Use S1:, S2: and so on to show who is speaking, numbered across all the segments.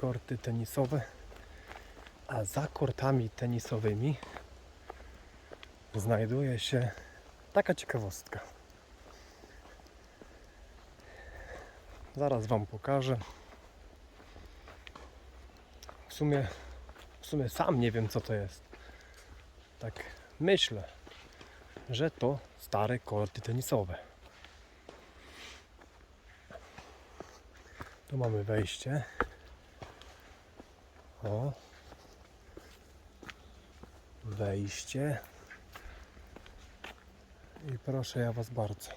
S1: korty tenisowe, a za kortami tenisowymi znajduje się taka ciekawostka. Zaraz Wam pokażę. W sumie, w sumie sam nie wiem co to jest. Tak myślę, że to stare korty tenisowe. Tu mamy wejście. O. Wejście. I proszę ja Was bardzo.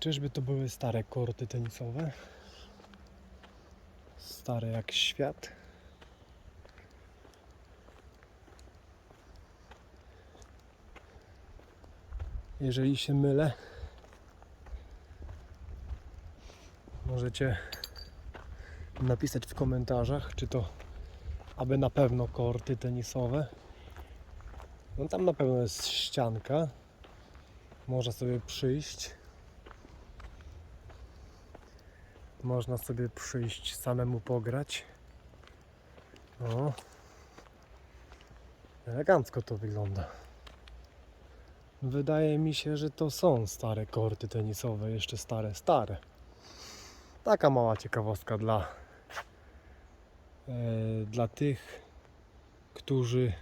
S1: Czyżby to były stare korty tenisowe? Stare jak świat. Jeżeli się mylę, możecie napisać w komentarzach, czy to aby na pewno korty tenisowe. No tam na pewno jest ścianka. Można sobie przyjść. Można sobie przyjść samemu pograć. Elegancko to wygląda. Wydaje mi się, że to są stare korty tenisowe, jeszcze stare, stare. Taka mała ciekawostka dla, e, dla tych, którzy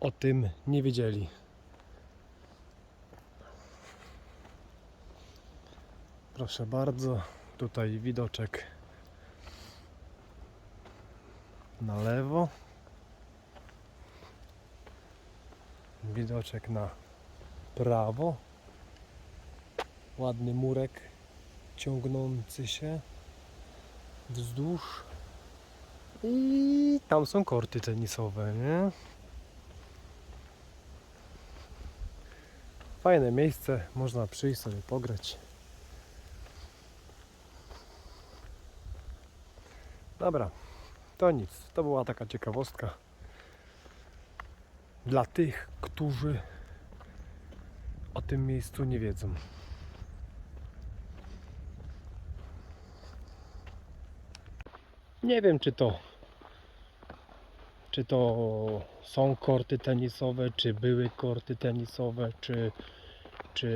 S1: o tym nie wiedzieli. Proszę bardzo, tutaj widoczek na lewo. Widoczek na prawo. Ładny murek ciągnący się wzdłuż. I tam są korty tenisowe, nie? Fajne miejsce, można przyjść sobie pograć. Dobra, to nic. To była taka ciekawostka dla tych, którzy o tym miejscu nie wiedzą. Nie wiem, czy to czy to są korty tenisowe, czy były korty tenisowe, czy, czy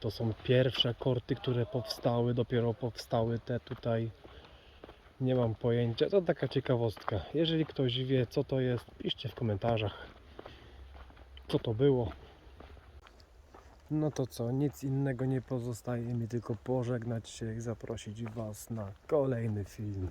S1: to są pierwsze korty, które powstały, dopiero powstały te tutaj. Nie mam pojęcia. To taka ciekawostka. Jeżeli ktoś wie, co to jest, piszcie w komentarzach, co to było. No to co, nic innego nie pozostaje mi tylko pożegnać się i zaprosić Was na kolejny film.